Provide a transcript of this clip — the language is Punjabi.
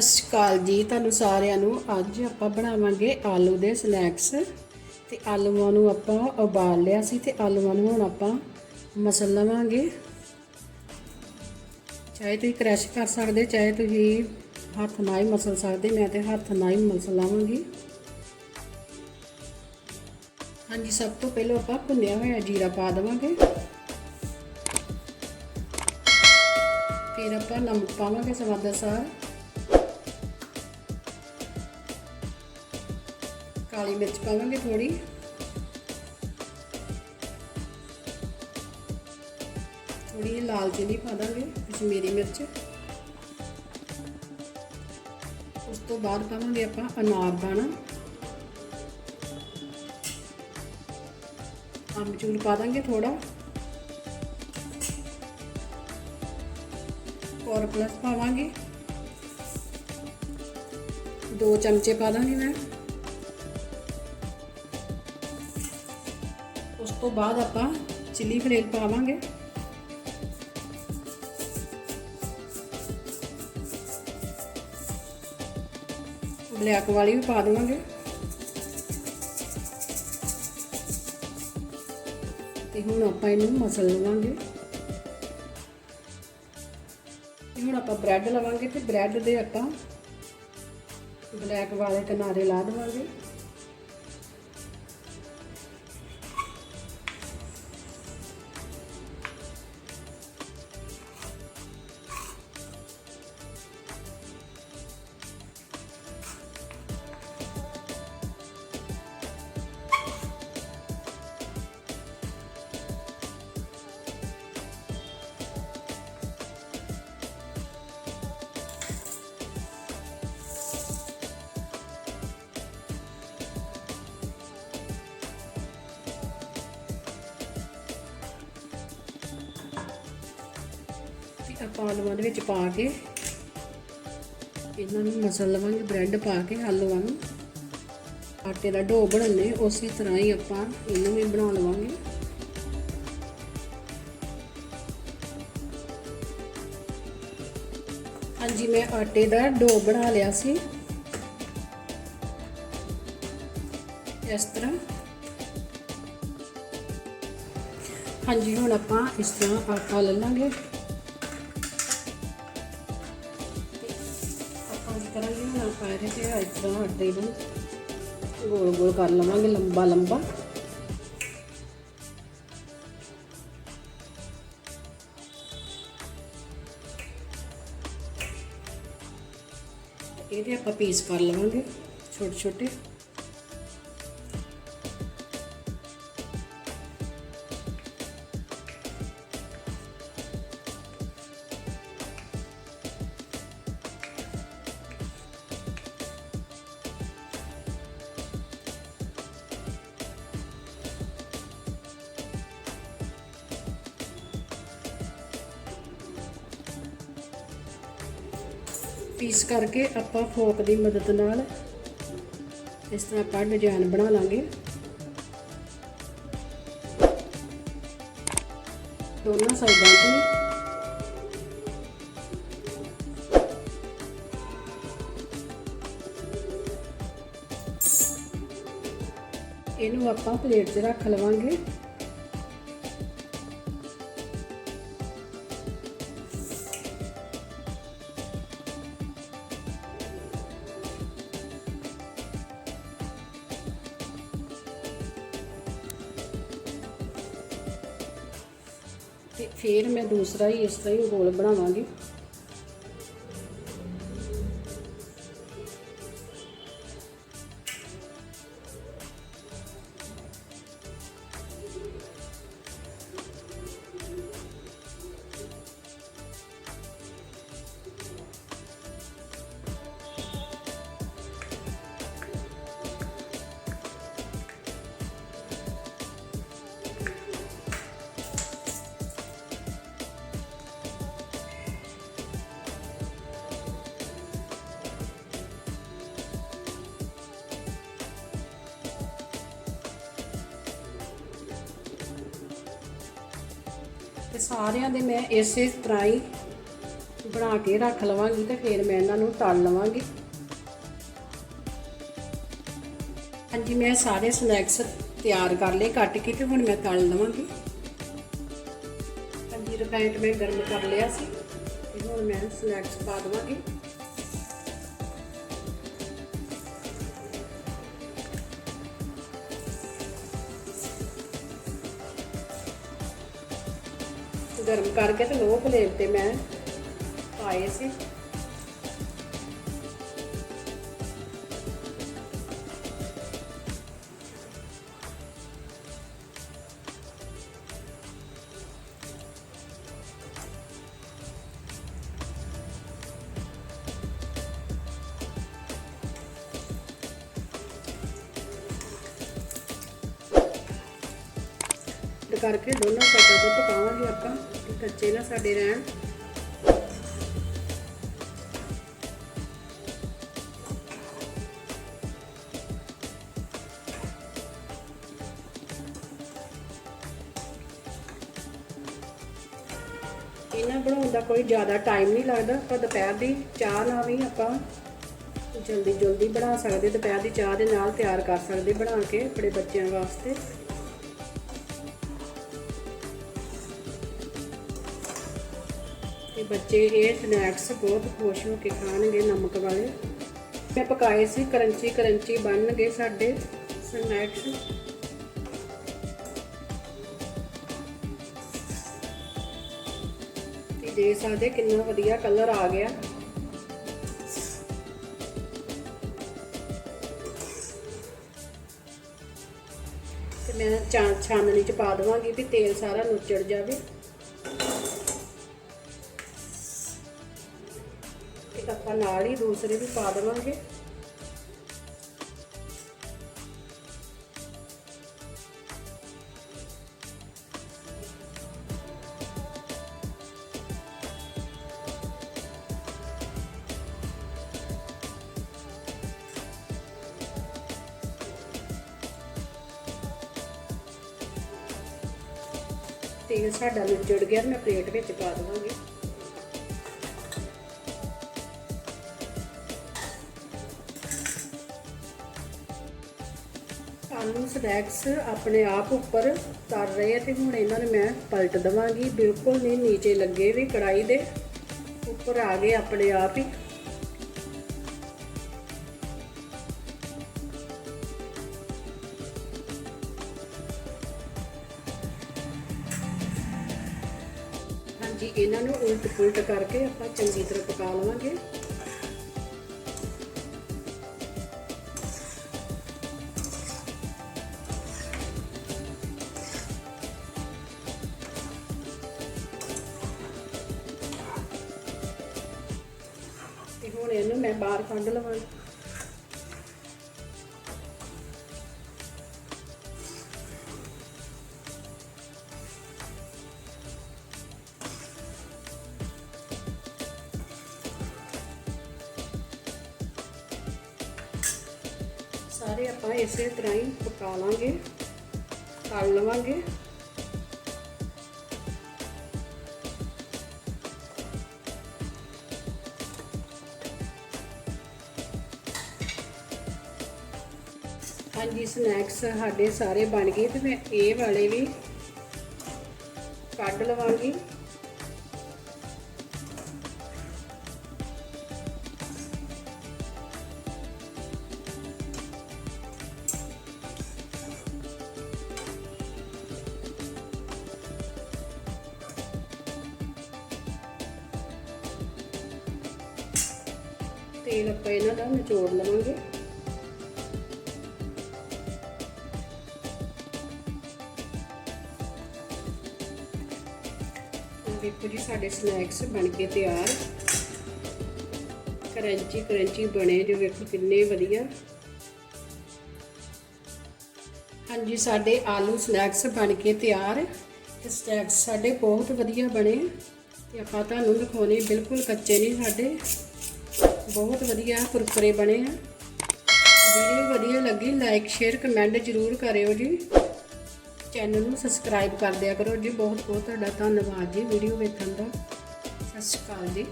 ਸਤਿ ਸ਼੍ਰੀ ਅਕਾਲ ਜੀ, ਤੁਹਾਨੂੰ ਸਾਰਿਆਂ ਨੂੰ। ਅੱਜ ਆਪਾਂ ਬਣਾਵਾਂਗੇ ਆਲੂ ਦੇ ਸਨੈਕਸ ਤੇ ਆਲੂਆਂ ਨੂੰ ਆਪਾਂ ਉਬਾਲ ਲਿਆ ਸੀ ਤੇ ਆਲੂਆਂ ਨੂੰ ਹੁਣ ਆਪਾਂ ਮਸਲ ਲਵਾਂਗੇ। ਚਾਹੇ ਤੁਸੀਂ ਕ੍ਰੈਸ਼ ਕਰ ਸਕਦੇ, ਚਾਹੇ ਤੁਸੀਂ ਹੱਥ ਨਾਲ ਹੀ ਮਸਲ ਸਕਦੇ, ਮੈਂ ਤੇ ਹੱਥ ਨਾਲ ਹੀ ਮਸਲ ਲਾਵਾਂਗੀ। ਹਾਂਜੀ, ਸਭ ਤੋਂ ਪਹਿਲਾਂ ਆਪਾਂ ਭੁੰਨਿਆ ਹੋਇਆ ਜੀਰਾ ਪਾ ਦੇਵਾਂਗੇ। ਫਿਰ ਆਪਾਂ ਨਮਕ ਪਾਵਾਂਗੇ ਸਵਾਦ ਅਨੁਸਾਰ। ਕਾਲੀ ਮਿਰਚ ਪਾਵਾਂਗੇ ਥੋੜੀ ਥੋੜੀ ਲਾਲ ਚਿਲੀ ਪਾ ਦਾਂਗੇ, ਕਸ਼ਮੀਰੀ ਮਿਰਚ। ਉਸ ਤੋਂ ਬਾਅਦ ਪਾਵਾਂਗੇ ਆਪਾਂ ਅਨਾਰ ਦਾਣਾ। ਅਮਚੂਰ ਪਾ ਦਾਂਗੇ ਥੋੜਾ ਔਰ ਪਲਸ ਪਾਵਾਂਗੇ। ਦੋ ਚਮਚੇ ਪਾ ਦਾਂਗੇ ਮੈਂ। ਉਸ ਤੋਂ ਬਾਅਦ ਆਪਾਂ ਚਿੱਲੀ ਫਲੇਕ ਪਾਵਾਂਗੇ। ਬਲੈਕ ਵਾਲੀ ਵੀ ਪਾ ਦੇਵਾਂਗੇ। ਤੇ ਹੁਣ ਆਪਾਂ ਇਹਨੂੰ ਮਸਲ ਲਵਾਂਗੇ। ਤੇ ਹੁਣ ਆਪਾਂ ਬ੍ਰੈਡ ਲਵਾਂਗੇ ਤੇ ਬ੍ਰੈਡ ਦੇ ਆਪਾਂ ਬਲੈਕ ਵਾਲੇ ਕਿਨਾਰੇ ਲਾ ਦੇਵਾਂਗੇ। ਆਪਾਂ ਆਲੂਆਂ ਦੇ ਵਿੱਚ ਪਾ ਕੇ ਇਹਨਾਂ ਨੂੰ ਮਸਲ ਲਵਾਂਗੇ ਬ੍ਰੈਡ ਪਾ ਕੇ ਆਲੂਆਂ ਨੂੰ ਆਟੇ ਦਾ ਡੋ ਬਣਾਉਣੇ ਉਸੇ ਤਰ੍ਹਾਂ ਹੀ ਆਪਾਂ ਇਹਨੂੰ ਵੀ ਬਣਾ ਲਵਾਂਗੇ। ਹਾਂਜੀ, ਮੈਂ ਆਟੇ ਦਾ ਡੋ ਬਣਾ ਲਿਆ ਸੀ। ਇਸ ਤਰ੍ਹਾਂ। ਹਾਂਜੀ, ਹੁਣ ਆਪਾਂ ਇਸ ਤਰ੍ਹਾਂ ਆਟਾ ਲੈ ਲਾਂਗੇ। ਕੀ ਕਰਾਂਗੇ ਤੇ ਇਸ ਤਰ੍ਹਾਂ ਆਟੇ ਨੂੰ ਗੋਲ ਗੋਲ ਕਰ ਲਵਾਂਗੇ ਲੰਬਾ ਲੰਬਾ। ਇਹਦੇ ਆਪਾਂ ਪੀਸ ਕਰ ਲਵਾਂਗੇ ਛੋਟੇ ਛੋਟੇ। ਪੀਸ ਕਰਕੇ ਆਪਾਂ ਫੋਕ ਦੀ ਮਦਦ ਨਾਲ ਇਸ ਤਰ੍ਹਾਂ ਆਪਾਂ ਡਿਜ਼ਾਈਨ ਬਣਾ ਲਾਂਗੇ। ਦੋਨਾਂ ਸਾਈਡਾਂ ਤੋਂ। ਇਹਨੂੰ ਆਪਾਂ ਪਲੇਟ 'ਚ ਰੱਖ ਲਵਾਂਗੇ। ਫਿਰ ਮੈਂ ਦੂਸਰਾ ਹੀ ਇਸ ਤਰ੍ਹਾਂ ਹੀ ਰੋਲ ਬਣਾਵਾਂਗੀ। ਸਾਰਿਆਂ ਦੇ ਮੈਂ ਇਸੇ ਤਰ੍ਹਾਂ ਹੀ ਬਣਾ ਕੇ ਰੱਖ ਲਵਾਂਗੀ ਤੇ ਫਿਰ ਮੈਂ ਇਹਨਾਂ ਨੂੰ ਤਲ ਲਵਾਂਗੀ। ਹਾਂਜੀ, ਮੈਂ ਸਾਰੇ ਸਨੈਕਸ ਤਿਆਰ ਕਰ ਲਏ, ਕੱਟ ਕੇ ਤੇ ਹੁਣ ਮੈਂ ਤਲ ਲਵਾਂਗੀ। ਹਾਂਜੀ ਰਿਫਾਈਂਡ ਮੈਂ ਗਰਮ ਕਰ ਲਿਆ ਸੀ ਤੇ ਹੁਣ ਮੈਂ ਸਨੈਕਸ ਪਾ ਦਵਾਂਗੀ। ਗਰਮ ਕਰਕੇ ਤੇ ਲੋ ਫਲੇਮ ਤੇ ਮੈਂ ਪਾਏ ਸੀ। ਕਰਕੇ ਦੋਨੋਂ ਸਾਈਡਾਂ ਤੋਂ ਪਕਾਵਾਂਗੇ ਆਪਾਂ। ਕੱਚੇ ਨਾ ਸਾਡੇ ਰਹਿਣ। ਇਹਨਾਂ ਬਣਾਉਣ ਦਾ ਕੋਈ ਜ਼ਿਆਦਾ ਟਾਈਮ ਨਹੀਂ ਲੱਗਦਾ। ਪਰ ਦੁਪਹਿਰ ਦੀ ਚਾਹ ਨਾਲ ਵੀ ਆਪਾਂ। ਜਲਦੀ ਜਲਦੀ ਬਣਾ ਸਕਦੇ, ਦੁਪਹਿਰ ਦੀ ਚਾਹ ਦੇ ਨਾਲ ਤਿਆਰ ਕਰ ਸਕਦੇ ਬਣਾ ਕੇ ਆਪਣੇ ਬੱਚਿਆਂ ਵਾਸਤੇ। ਬੱਚੇ ਇਹ ਸਨੈਕਸ ਬਹੁਤ ਖੁਸ਼ ਹੋ ਕੇ ਖਾਣਗੇ ਨਮਕ ਵਾਲੇ। ਮੈਂ ਪਕਾਏ ਸੀ, ਕਰੰਚੀ ਕਰੰਚੀ ਬਣਨਗੇ ਸਾਡੇ ਸਨੈਕਸ ਤੇ ਦੇ ਸਕਦੇ ਕਿੰਨਾ ਵਧੀਆ ਕਲਰ ਆ ਗਿਆ। ਤੇ ਮੈਂ ਚਾਂ ਛਾਨਣੀ ਚ ਪਾ ਦਵਾਂਗੀ ਵੀ ਤੇਲ ਸਾਰਾ ਨੁੱਚੜ ਜਾਵੇ। ਤੇ ਆਪਾਂ ਨਾਲ ਹੀ ਦੂਸਰੇ ਵੀ ਪਾ ਦੇਵਾਂਗੇ। ਤੇਲ ਸਾਡਾ ਨੁੱਚੜ ਗਿਆ, ਮੈਂ ਪਲੇਟ ਵਿੱਚ ਪਾ ਦੇਵਾਂਗੀ। ਆਲੂ ਸਨੈਕਸ ਆਪਣੇ ਆਪ ਉੱਪਰ ਤਰ ਰਹੇ ਆ ਤੇ ਹੁਣ ਇਹਨਾਂ ਨੂੰ ਮੈਂ ਪਲਟ ਦਵਾਂਗੀ। ਬਿਲਕੁਲ ਨਹੀਂ, ਨੀਚੇ ਲੱਗੇ ਵੀ ਕੜਾਈ ਦੇ ਉੱਪਰ ਆ ਗਏ ਆਪਣੇ ਆਪ ਹੀ। ਹਾਂਜੀ, ਇਹਨਾਂ ਨੂੰ ਉਲਟ ਪੁਲਟ ਕਰਕੇ ਆਪਾਂ ਚੰਗੀ ਤਰ੍ਹਾਂ ਪਕਾ ਲਵਾਂਗੇ। ਮੈਂ ਬਾਹਰ ਕੱਢ ਲਵਾਂ। ਸਾਰੇ ਆਪਾਂ ਇਸੇ ਤਰ੍ਹਾਂ ਹੀ ਪਕਾ ਲਾਂਗੇ ਤਲ ਲਵਾਂਗੇ। ਹਾਂਜੀ ਸਨੈਕਸ ਸਾਡੇ ਸਾਰੇ ਬਣ ਗਏ ਤੇ ਮੈਂ ਇਹ ਵਾਲੇ ਵੀ ਕੱਢ ਲਵਾਂਗੀ। ਤੇਲ ਆਪਾਂ ਇਹਨਾਂ ਦਾ ਨਿਚੋੜ ਲਵਾਂਗੇ। ਦੇਖੋ ਜੀ, ਸਾਡੇ ਸਨੈਕਸ ਬਣ ਕੇ ਤਿਆਰ। ਕਰੰਚੀ ਕਰੰਚੀ ਬਣੇ ਜੋ ਵੇਖੋ ਕਿੰਨੇ ਵਧੀਆ। ਹਾਂਜੀ, ਸਾਡੇ ਆਲੂ ਸਨੈਕਸ ਬਣ ਕੇ ਤਿਆਰ। ਤੇ ਸਨੈਕਸ ਸਾਡੇ ਬਹੁਤ ਵਧੀਆ ਬਣੇ। ਤੇ ਆਪਾਂ ਤੁਹਾਨੂੰ ਦਿਖਾਉਣੇ, ਬਿਲਕੁਲ ਕੱਚੇ ਨਹੀਂ ਸਾਡੇ। ਬਹੁਤ ਵਧੀਆ ਕੁਰਕਰੇ ਬਣੇ ਆ। ਵੀਡੀਓ ਵਧੀਆ ਲੱਗੀ ਲਾਈਕ ਸ਼ੇਅਰ ਕਮੈਂਟ ਜ਼ਰੂਰ ਕਰਿਓ ਜੀ। ਚੈਨਲ ਨੂੰ ਸਬਸਕ੍ਰਾਈਬ ਕਰ ਦਿਆ ਕਰੋ ਜੀ। ਬਹੁਤ ਬਹੁਤ ਤੁਹਾਡਾ ਧੰਨਵਾਦ ਜੀ ਵੀਡੀਓ ਵੇਖਣ ਦਾ। ਸਤਿ ਸ਼੍ਰੀ ਅਕਾਲ ਜੀ।